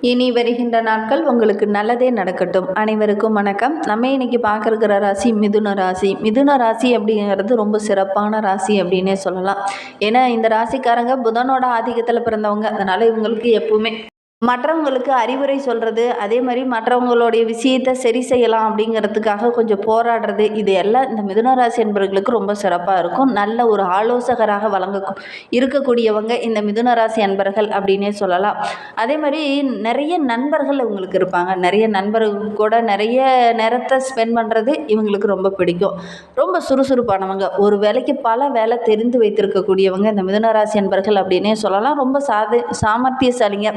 இனி வருகின்ற நாட்கள் உங்களுக்கு நல்லதே நடக்கட்டும். அனைவருக்கும் வணக்கம். நம்ம இன்னைக்கு பார்க்குற ராசி மிதுன ராசி. மிதுன ராசி அப்படிங்கிறது ரொம்ப சிறப்பான ராசி அப்படின்னே சொல்லலாம். ஏன்னா இந்த ராசிக்காரங்க புதனோட ஆதிக்கத்தில் பிறந்தவங்க. அதனால் இவங்களுக்கு எப்பவுமே மற்றவங்களுக்கு அறிவுரை சொல்கிறது அதே மாதிரி மற்றவங்களுடைய விஷயத்தை சரி செய்யலாம் அப்படிங்கிறதுக்காக கொஞ்சம் போராடுறது இது எல்லாம் இந்த மிதுனராசி என்பவர்களுக்கு ரொம்ப சிறப்பாக இருக்கும். நல்ல ஒரு ஆலோசகராக வழங்க இருக்கக்கூடியவங்க இந்த மிதுனராசி அன்பர்கள் அப்படின்னே சொல்லலாம். அதே மாதிரி நிறைய நண்பர்கள் இவங்களுக்கு இருப்பாங்க. நிறைய நண்பர்கள் கூட நிறைய நேரத்தை ஸ்பெண்ட் பண்ணுறது இவங்களுக்கு ரொம்ப பிடிக்கும். ரொம்ப சுறுசுறுப்பானவங்க. ஒரு வேலைக்கு பல வேலை தெரிந்து வைத்திருக்கக்கூடியவங்க இந்த மிதுனராசி அன்பர்கள் அப்படின்னே சொல்லலாம். ரொம்ப சாது சாமர்த்தியசாலிங்க.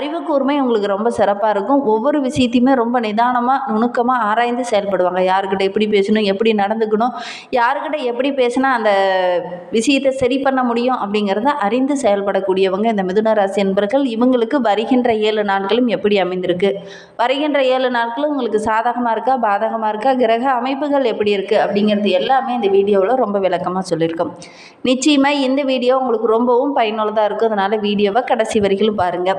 அறிவு கூர்மை உங்களுக்கு ரொம்ப சிறப்பாக இருக்கும். ஒவ்வொரு விஷயத்தையுமே ரொம்ப நிதானமாக நுணுக்கமாக ஆராய்ந்து செயல்படுவாங்க. யாருக்கிட்ட எப்படி பேசணும் எப்படி நடந்துக்கணும் யாருக்கிட்ட எப்படி பேசினா அந்த விஷயத்தை சரி பண்ண முடியும் அப்படிங்கிறத அறிந்து செயல்படக்கூடியவங்க இந்த மிதுன ராசி என்பர்கள். இவங்களுக்கு வருகின்ற ஏழு நாட்களும் எப்படி அமைந்திருக்கு? வருகின்ற ஏழு நாட்களும் உங்களுக்கு சாதகமாக இருக்கா பாதகமாக இருக்கா? கிரக அமைப்புகள் எப்படி இருக்குது அப்படிங்கிறது எல்லாமே இந்த வீடியோவில் ரொம்ப விளக்கமாக சொல்லியிருக்கோம். நிச்சயமாக இந்த வீடியோ உங்களுக்கு ரொம்பவும் பயனுள்ளதாக இருக்கும். அதனால் வீடியோவை கடைசி வரைக்கும் பாருங்கள்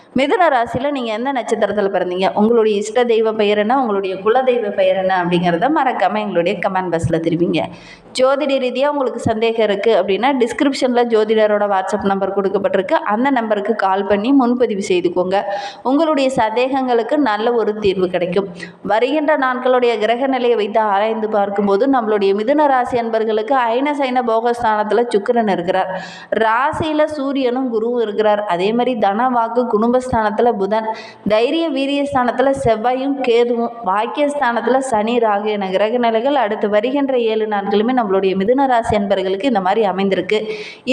மிதுன ராசியில் நீங்கள் எந்த நட்சத்திரத்தில் பிறந்தீங்க? உங்களுடைய இஷ்ட தெய்வ பெயர் என்ன? உங்களுடைய குல தெய்வ பெயர் என்ன? அப்படிங்கிறத மறக்காமல் எங்களுடைய கமெண்ட் பாக்ஸில் தெரிவிங்க. ஜோதிட ரீதியாக உங்களுக்கு சந்தேகம் இருக்குது அப்படின்னா டிஸ்கிரிப்ஷனில் ஜோதிடரோட வாட்ஸ்அப் நம்பர் கொடுக்கப்பட்டிருக்கு. அந்த நம்பருக்கு கால் பண்ணி முன்பதிவு செய்துக்கோங்க. உங்களுடைய சந்தேகங்களுக்கு நல்ல ஒரு தீர்வு கிடைக்கும். வருகின்ற நாட்களுடைய கிரக நிலையை வைத்து ஆராய்ந்து பார்க்கும்போது நம்மளுடைய மிதுன ராசி அன்பர்களுக்கு ஐன சைன போகஸ்தானத்தில் சுக்கரன் இருக்கிறார். ராசியில் சூரியனும் குருவும் இருக்கிறார். அதே மாதிரி தன வாக்கு குடும்ப குடும்பஸ்தானத்தில் புதன். தைரிய வீரியஸ்தானத்தில் செவ்வாயும் கேதுவும். வாக்கியஸ்தானத்தில் சனி ராகு என கிரக நிலைகள் அடுத்து வருகின்ற ஏழு நாட்களுமே நம்மளுடைய மிதுன ராசி அன்பர்களுக்கு இந்த மாதிரி அமைந்திருக்கு.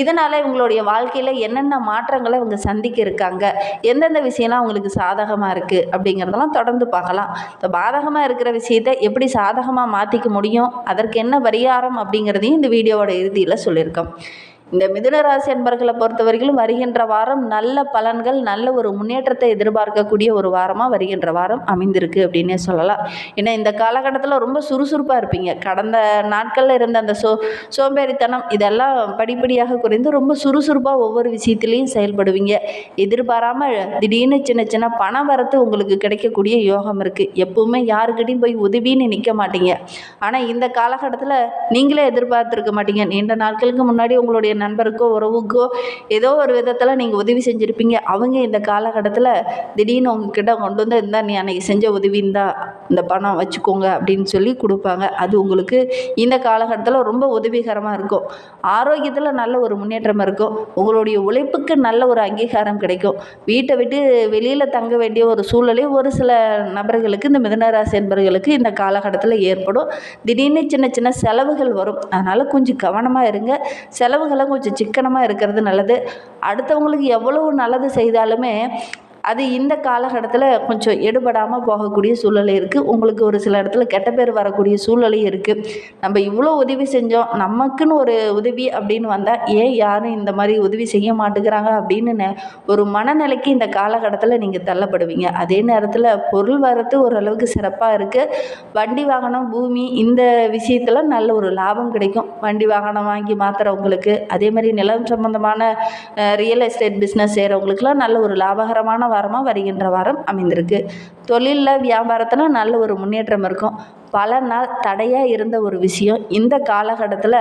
இதனால் இவங்களுடைய வாழ்க்கையில் என்னென்ன மாற்றங்களை இவங்க சந்திக்க இருக்காங்க? எந்தெந்த விஷயம்லாம் அவங்களுக்கு சாதகமாக இருக்குது அப்படிங்கிறதெல்லாம் தொடர்ந்து பார்க்கலாம். இப்போ பாதகமாக இருக்கிற விஷயத்தை எப்படி சாதகமாக மாற்றிக்க முடியும்? அதற்கு என்ன பரிகாரம் அப்படிங்கிறதையும் இந்த வீடியோவோட இறுதியில் சொல்லியிருக்கோம். இந்த மிதுனராசி அன்பர்களை பொறுத்தவரையிலும் வருகின்ற வாரம் நல்ல பலன்கள் நல்ல ஒரு முன்னேற்றத்தை எதிர்பார்க்கக்கூடிய ஒரு வாரமாக வருகின்ற வாரம் அமைந்திருக்கு அப்படின்னே சொல்லலாம். ஏன்னா இந்த காலகட்டத்தில் ரொம்ப சுறுசுறுப்பாக இருப்பீங்க. கடந்த நாட்களில் இருந்த அந்த சோ சோம்பேறித்தனம் இதெல்லாம் படிப்படியாக குறைந்து ரொம்ப சுறுசுறுப்பாக ஒவ்வொரு விஷயத்துலேயும் செயல்படுவீங்க. எதிர்பாராமல் திடீர்னு சின்ன சின்ன பண வரத்து உங்களுக்கு கிடைக்கக்கூடிய யோகம் இருக்குது எப்பவுமே யாருக்கிட்டையும் போய் உதவின்னு நிற்க மாட்டீங்க. ஆனால் இந்த காலகட்டத்தில் நீங்களே எதிர்பார்த்துருக்க மாட்டீங்க. நீண்ட நாட்களுக்கு முன்னாடி உங்களுடைய நண்பருக்கோ உறவுக்கோ ஏதோ ஒரு விதத்தில் நீங்கள் உதவி செஞ்சுருப்பீங்க. அவங்க இந்த காலகட்டத்தில் திடீர்னு உங்ககிட்ட கொண்டு வந்து இருந்தால் நீ அன்னைக்கு செஞ்ச உதவின்னு தான் இந்த பணம் வச்சுக்கோங்க அப்படின்னு சொல்லி கொடுப்பாங்க. அது உங்களுக்கு இந்த காலகட்டத்தில் ரொம்ப உதவிகரமாக இருக்கும். ஆரோக்கியத்தில் நல்ல ஒரு முன்னேற்றம் இருக்கும். உங்களுடைய உழைப்புக்கு நல்ல ஒரு அங்கீகாரம் கிடைக்கும். வீட்டை விட்டு வெளியில் தங்க வேண்டிய ஒரு சூழலே ஒரு சில நபர்களுக்கு இந்த மிதனராசி என்பவர்களுக்கு இந்த காலகட்டத்தில் ஏற்படும். திடீர்னு சின்ன சின்ன செலவுகள் வரும். அதனால் கொஞ்சம் கவனமாக இருங்க. செலவுகளை கொஞ்சம் சிக்கனமாக இருக்கிறது நல்லது. அடுத்தவங்களுக்கு எவ்வளவு நல்லது செய்தாலுமே அது இந்த காலகட்டத்தில் கொஞ்சம் எடுபடாமல் போகக்கூடிய சூழ்நிலை இருக்குது உங்களுக்கு ஒரு சில இடத்துல கெட்ட பேர் வரக்கூடிய சூழ்நிலையும் இருக்குது நம்ம இவ்வளோ உதவி செஞ்சோம். நமக்குன்னு ஒரு உதவி அப்படின்னு வந்தால் ஏன் யாரும் இந்த மாதிரி உதவி செய்ய மாட்டேங்கிறாங்க அப்படின்னு நெ- ஒரு மனநிலைக்கு இந்த காலகட்டத்தில் நீங்கள் தள்ளப்படுவீங்க. அதே நேரத்தில் பொருள் வரத்து ஓரளவுக்கு சிறப்பாக இருக்குது வண்டி வாகனம் பூமி இந்த விஷயத்தில் நல்ல ஒரு லாபம் கிடைக்கும். வண்டி வாகனம் வாங்கி மாற்றுறவங்களுக்கு அதே மாதிரி நிலம் சம்பந்தமான ரியல் எஸ்டேட் பிஸ்னஸ் செய்கிறவங்களுக்குலாம் நல்ல ஒரு லாபகரமான வாரமாக வருகின்ற வாரம் அமைந்திருக்கு. தொழிலில் வியாபாரத்தில் நல்ல ஒரு முன்னேற்றம் இருக்கும். பல நாள் தடையாக இருந்த ஒரு விஷயம் இந்த காலகட்டத்தில்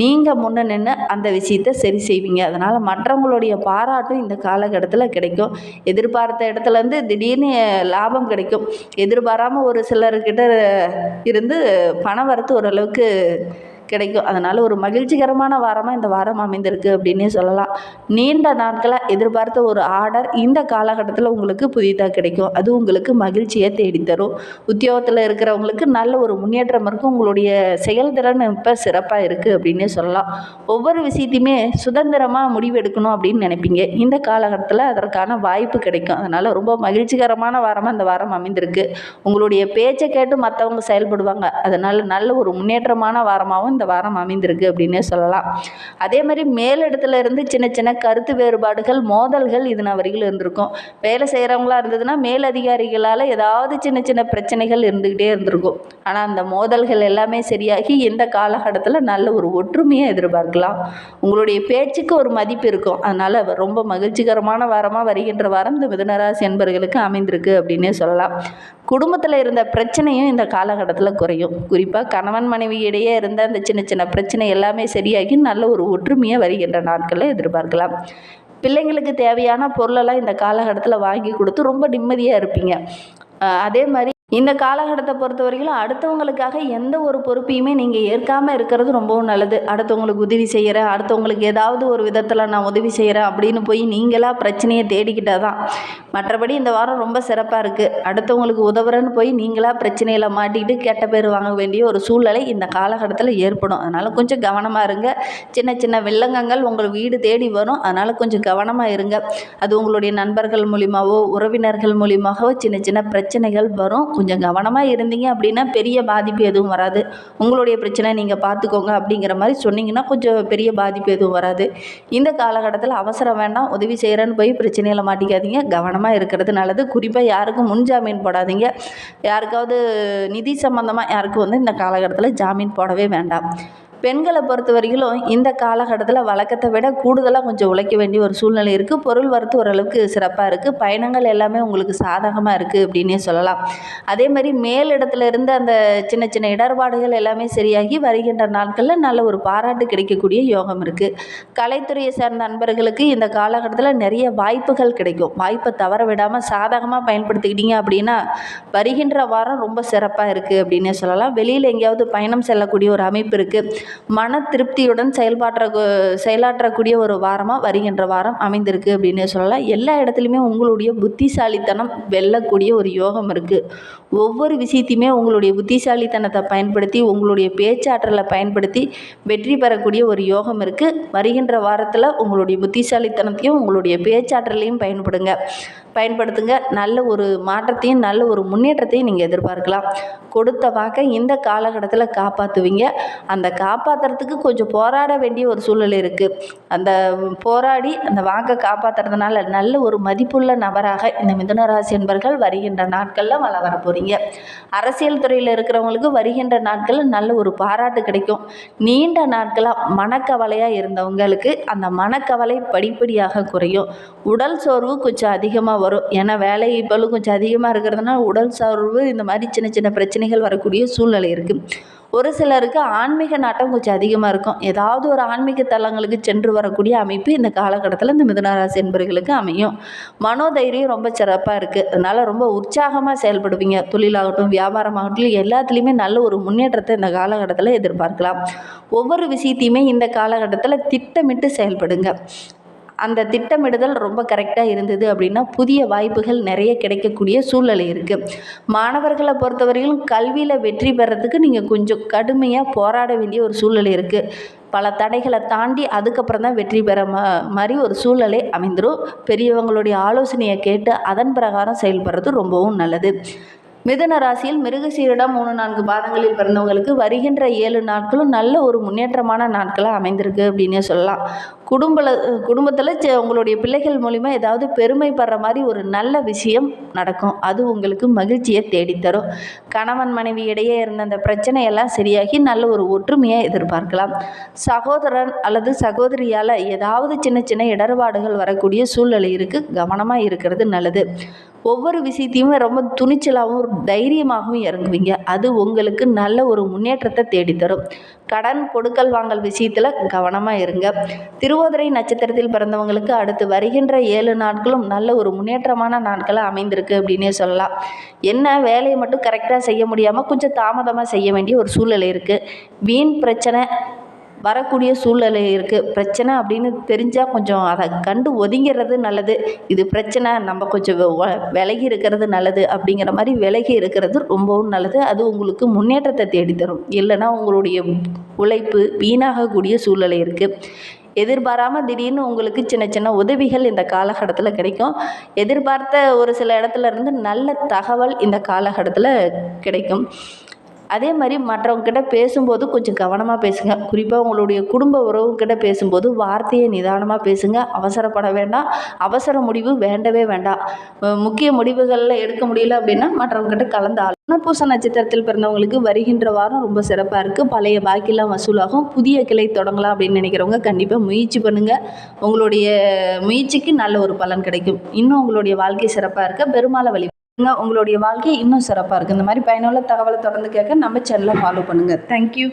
நீங்கள் முன்ன நின்று அந்த விஷயத்தை சரி செய்வீங்க. அதனால் மற்றவங்களுடைய பாராட்டும் இந்த காலகட்டத்தில் கிடைக்கும். எதிர்பார்த்த இடத்துலேருந்து திடீர்னு லாபம் கிடைக்கும். எதிர்பாராமல் ஒரு சிலர்கிட்ட இருந்து பணம் வரத்து ஓரளவுக்கு கிடைக்கும். அதனால் ஒரு மகிழ்ச்சிகரமான வாரமாக இந்த வாரம் அமைந்திருக்கு அப்படின்னே சொல்லலாம். நீண்ட நாட்களாக எதிர்பார்த்த ஒரு ஆர்டர் இந்த காலகட்டத்தில் உங்களுக்கு புதிதாக கிடைக்கும். அது உங்களுக்கு மகிழ்ச்சியை தேடித்தரும் உத்தியோகத்தில் இருக்கிறவங்களுக்கு நல்ல ஒரு முன்னேற்றம் இருக்கும் உங்களுடைய செயல்திறன் இப்போ சிறப்பாக இருக்குது அப்படின்னே சொல்லலாம். ஒவ்வொரு விஷயத்தையுமே சுதந்திரமாக முடிவெடுக்கணும் அப்படின்னு நினைப்பீங்க. இந்த காலகட்டத்தில் அதற்கான வாய்ப்பு கிடைக்கும். அதனால் ரொம்ப மகிழ்ச்சிகரமான வாரமாக இந்த வாரம் அமைந்திருக்கு. உங்களுடைய பேச்சை கேட்டு மற்றவங்க செயல்படுவாங்க. அதனால் நல்ல ஒரு முன்னேற்றமான வாரமாகவும் இந்த வாரம் அமைந்திருக்கு அப்படின்னே சொல்லலாம். அதே மாதிரி மேலிடத்துல இருந்து சின்ன சின்ன கருத்து வேறுபாடுகள் மோதல்கள் இது நான் வரைக்கும் இருந்திருக்கும். வேலை செய்கிறவங்களா இருந்ததுன்னா மேலதிகாரிகளால் ஏதாவது சின்ன சின்ன பிரச்சனைகள் இருந்துக்கிட்டே இருந்திருக்கும். ஆனால் அந்த மோதல்கள் எல்லாமே சரியாகி இந்த காலகட்டத்தில் நல்ல ஒரு ஒற்றுமையை எதிர்பார்க்கலாம். உங்களுடைய பேச்சுக்கு ஒரு மதிப்பு இருக்கும். அதனால் ரொம்ப மகிழ்ச்சிகரமான வாரமாக வருகின்ற வாரம் இந்த மிதுனராசி என்பர்களுக்கு அமைந்திருக்கு அப்படின்னே சொல்லலாம். குடும்பத்தில் இருந்த பிரச்சனையும் இந்த காலகட்டத்தில் குறையும். குறிப்பாக கணவன் மனைவி இடையே இருந்த அந்த சின்ன சின்ன பிரச்சனை எல்லாமே சரியாகி நல்ல ஒரு ஒற்றுமையை வருகின்ற நாட்களில் எதிர்பார்க்கலாம். பிள்ளைங்களுக்கு தேவையான பொருளெல்லாம் இந்த காலகட்டத்தில் வாங்கி கொடுத்து ரொம்ப நிம்மதியாக இருப்பீங்க. அதே மாதிரி இந்த காலகட்டத்தை பொறுத்த வரைக்கும் அடுத்தவங்களுக்காக எந்த ஒரு பொறுப்பையுமே நீங்கள் ஏற்காமல் இருக்கிறது ரொம்பவும் நல்லது. அடுத்தவங்களுக்கு உதவி செய்கிறேன் அடுத்தவங்களுக்கு ஏதாவது ஒரு விதத்தில் நான் உதவி செய்கிறேன் அப்படின்னு போய் நீங்களாக பிரச்சனையை தேடிக்கிட்டால் தான் மற்றபடி இந்த வாரம் ரொம்ப சிறப்பாக இருக்குது அடுத்தவங்களுக்கு உதவுறேன்னு போய் நீங்களாக பிரச்சனையில் மாட்டிக்கிட்டு கெட்ட பேர் வாங்க வேண்டிய ஒரு சூழ்நிலை இந்த காலகட்டத்தில் ஏற்படும். அதனால் கொஞ்சம் கவனமாக இருங்க. சின்ன சின்ன வில்லங்கங்கள் உங்கள் வீடு தேடி வரும். அதனால் கொஞ்சம் கவனமாக இருங்க. அது உங்களுடைய நண்பர்கள் மூலியமாகவோ உறவினர்கள் மூலியமாகவோ சின்ன சின்ன பிரச்சனைகள் வரும். கொஞ்சம் கவனமாக இருந்தீங்க அப்படின்னா பெரிய பாதிப்பு எதுவும் வராது. உங்களுடைய பிரச்சனை நீங்கள் பார்த்துக்கோங்க அப்படிங்கிற மாதிரி சொன்னீங்கன்னா கொஞ்சம் பெரிய பாதிப்பு எதுவும் வராது. இந்த காலகட்டத்தில் அவசரம் வேண்டாம். உதவி செய்கிறேன்னு போய் பிரச்சனையில் மாட்டிக்காதீங்க. கவனமாக இருக்கிறது நல்லது. குறிப்பாக யாருக்கும் முன் ஜாமீன் போடாதீங்க. யாருக்காவது நிதி சம்மந்தமாக யாருக்கும் வந்து இந்த காலகட்டத்தில் ஜாமீன் போடவே வேண்டாம். பெண்களை பொறுத்த வரைக்கும் இந்த காலகட்டத்தில் வழக்கத்தை விட கூடுதலாக கொஞ்சம் உழைக்க வேண்டிய ஒரு சூழ்நிலை இருக்குது பொருள் வரத்து ஓரளவுக்கு சிறப்பாக இருக்குது பயணங்கள் எல்லாமே உங்களுக்கு சாதகமாக இருக்குது அப்படின்னே சொல்லலாம். அதே மாதிரி மேலிடத்துல இருந்து அந்த சின்ன சின்ன இடர்பாடுகள் எல்லாமே சரியாகி வருகின்ற நாட்களில் நல்ல ஒரு பாராட்டு கிடைக்கக்கூடிய யோகம் இருக்குது கலைத்துறையை சேர்ந்த நண்பர்களுக்கு இந்த காலகட்டத்தில் நிறைய வாய்ப்புகள் கிடைக்கும். வாய்ப்பை தவற விடாமல் சாதகமாக பயன்படுத்திக்கிட்டீங்க அப்படின்னா வருகின்ற வாரம் ரொம்ப சிறப்பாக இருக்குது அப்படின்னே சொல்லலாம். வெளியில் எங்கேயாவது பயணம் செல்லக்கூடிய ஒரு அமைப்பு இருக்குது மன திருப்தியுடன் செயல்பாற்ற செயலாற்றக்கூடிய ஒரு வாரமாக வருகின்ற வாரம் அமைந்திருக்கு அப்படின்னே சொல்லலாம் எல்லா இடத்துலையுமே உங்களுடைய புத்திசாலித்தனம் வெல்லக்கூடிய ஒரு யோகம் இருக்குது ஒவ்வொரு விஷயத்தையுமே உங்களுடைய புத்திசாலித்தனத்தை பயன்படுத்தி உங்களுடைய பேச்சாற்றலை பயன்படுத்தி வெற்றி பெறக்கூடிய ஒரு யோகம் இருக்குது வருகின்ற வாரத்தில் உங்களுடைய புத்திசாலித்தனத்தையும் உங்களுடைய பேச்சாற்றலையும் பயன்படுங்க. பயன்படுத்துங்க. நல்ல ஒரு மாற்றத்தையும் நல்ல ஒரு முன்னேற்றத்தையும் நீங்கள் எதிர்பார்க்கலாம். கொடுத்த வாக்கை இந்த காலகட்டத்தில் காப்பாற்றுவீங்க அந்த காப்பாற்றுறதுக்கு கொஞ்சம் போராட வேண்டிய ஒரு சூழ்நிலை இருக்குது அந்த போராடி அந்த வாக்கை காப்பாற்றுறதுனால நல்ல ஒரு மதிப்புள்ள நபராக இந்த மிதுனராசி என்பர்கள் வருகின்ற நாட்களில் வள வர போகிறீங்க அரசியல் துறையில் இருக்கிறவங்களுக்கு வருகின்ற நாட்களில் நல்ல ஒரு பாராட்டு கிடைக்கும். நீண்ட நாட்களாக மனக்கவலையாக இருந்தவங்களுக்கு அந்த மனக்கவலை படிப்படியாக குறையும். உடல் சோர்வு கொஞ்சம் அதிகமாக வரும். ஏன்னா வேலை பளு கொஞ்சம் அதிகமாக இருக்கிறதுனால உடல் சோர்வு இந்த மாதிரி சின்ன சின்ன பிரச்சனைகள் வரக்கூடிய சூழ்நிலை இருக்குது ஒரு சிலருக்கு ஆன்மீக நாட்டம் கொஞ்சம் அதிகமாக இருக்கும். ஏதாவது ஒரு ஆன்மீக தலங்களுக்கு சென்று வரக்கூடிய அமைப்பு இந்த காலகட்டத்தில் இந்த மிதுனராசி என்பர்களுக்கு அமையும். மனோதைரியம் ரொம்ப சிறப்பாக இருக்குது அதனால் ரொம்ப உற்சாகமாக செயல்படுவீங்க. தொழிலாகட்டும் வியாபாரமாகட்டும் எல்லாத்துலேயுமே நல்ல ஒரு முன்னேற்றத்தை இந்த காலகட்டத்தில் எதிர்பார்க்கலாம். ஒவ்வொரு விஷயத்தையுமே இந்த காலகட்டத்தில் திட்டமிட்டு செயல்படுங்க. அந்த திட்டமிடுதல் ரொம்ப கரெக்டாக இருந்தது அப்படின்னா புதிய வாய்ப்புகள் நிறைய கிடைக்கக்கூடிய சூழ்நிலை இருக்குது மாணவர்களை பொறுத்தவரையிலும் கல்வியில் வெற்றி பெறத்துக்கு நீங்கள் கொஞ்சம் கடுமையாக போராட வேண்டிய ஒரு சூழ்நிலை இருக்குது பல தடைகளை தாண்டி அதுக்கப்புறம் தான் வெற்றி பெற மா மாதிரி ஒரு சூழ்நிலை அமைந்துடும் பெரியவங்களுடைய ஆலோசனையை கேட்டு அதன் பிரகாரம் செயல்படுறது ரொம்பவும் நல்லது. மிதுன ராசியில் மிருகசீரிடம் மூணு நான்கு பாதங்களில் பிறந்தவங்களுக்கு வருகின்ற ஏழு நாட்களும் நல்ல ஒரு முன்னேற்றமான நாட்களாக அமைந்திருக்கு அப்படின்னே சொல்லலாம். குடும்பல குடும்பத்தில் செ- உங்களுடைய பிள்ளைகள் மூலிமா ஏதாவது பெருமைப்படுற மாதிரி ஒரு நல்ல விஷயம் நடக்கும். அது உங்களுக்கு மகிழ்ச்சியை தேடித்தரும். கணவன் மனைவி இடையே இருந்த அந்த பிரச்சனையெல்லாம் சரியாகி நல்ல ஒரு ஒற்றுமையை எதிர்பார்க்கலாம். சகோதரன் அல்லது சகோதரியால் ஏதாவது சின்ன சின்ன இடர்பாடுகள் வரக்கூடிய சூழ்நிலை இருக்குது கவனமாக இருக்கிறது நல்லது. ஒவ்வொரு விஷயத்தையுமே ரொம்ப துணிச்சலாகவும் தைரியமாகவும் இறங்குவீங்க. அது உங்களுக்கு நல்ல ஒரு முன்னேற்றத்தை தேடித்தரும். கடன் கொடுக்கல் வாங்கல் விஷயத்தில் கவனமாக இருங்க. திரு திருவோதரை நட்சத்திரத்தில் பிறந்தவங்களுக்கு அடுத்து வருகின்ற ஏழு நாட்களும் நல்ல ஒரு முன்னேற்றமான நாட்களாக அமைந்திருக்கு அப்படின்னே சொல்லலாம். என்ன வேலையை மட்டும் கரெக்டாக செய்ய முடியாமல் கொஞ்சம் தாமதமாக செய்ய வேண்டிய ஒரு சூழ்நிலை இருக்குது வீண் பிரச்சனை வரக்கூடிய சூழ்நிலை இருக்குது பிரச்சனை அப்படின்னு தெரிஞ்சால் கொஞ்சம் அதை கண்டு ஒதுங்கிறது நல்லது. இது பிரச்சனை நம்ம கொஞ்சம் விலகி இருக்கிறது நல்லது அப்படிங்கிற மாதிரி விலகி இருக்கிறது ரொம்பவும் நல்லது. அது உங்களுக்கு முன்னேற்றத்தை தேடித்தரும். இல்லைன்னா உங்களுடைய உழைப்பு வீணாகக்கூடிய சூழ்நிலை இருக்குது எதிர்பாராமல் திடீர்னு உங்களுக்கு சின்ன சின்ன உதவிகள் இந்த காலகட்டத்தில் கிடைக்கும். எதிர்பார்த்த ஒரு சில இடத்துல இருந்து நல்ல தகவல் இந்த காலகட்டத்தில் கிடைக்கும். அதே மாதிரி மற்றவங்கக்கிட்ட பேசும்போது கொஞ்சம் கவனமாக பேசுங்க. குறிப்பாக உங்களுடைய குடும்ப உறவுக்கிட்ட பேசும்போது வார்த்தையை நிதானமாக பேசுங்க. அவசரப்பட வேண்டாம். அவசர முடிவு வேண்டவே வேண்டாம். முக்கிய முடிவுகளில் எடுக்க முடியல அப்படின்னா மற்றவங்ககிட்ட கலந்து ஆலோ- புனர்பூச நட்சத்திரத்தில் பிறந்தவங்களுக்கு வருகின்ற வாரம் ரொம்ப சிறப்பாக இருக்குது பழைய பாக்கிலாம் வசூலாகும். புதிய கிளை தொடங்கலாம் அப்படின்னு நினைக்கிறவங்க கண்டிப்பாக முயற்சி பண்ணுங்கள் உங்களுடைய முயற்சிக்கு நல்ல ஒரு பலன் கிடைக்கும். இன்னும் உங்களுடைய வாழ்க்கை சிறப்பாக இருக்க. பெருமாளை வழி உங்களுடைய வாழ்க்கை இன்னும் சிறப்பாக இருக்குது இந்த மாதிரி பயனுள்ள தகவலை தொடர்ந்து கேட்க நம்ம சேனலை ஃபாலோ பண்ணுங்கள் தேங்க்யூ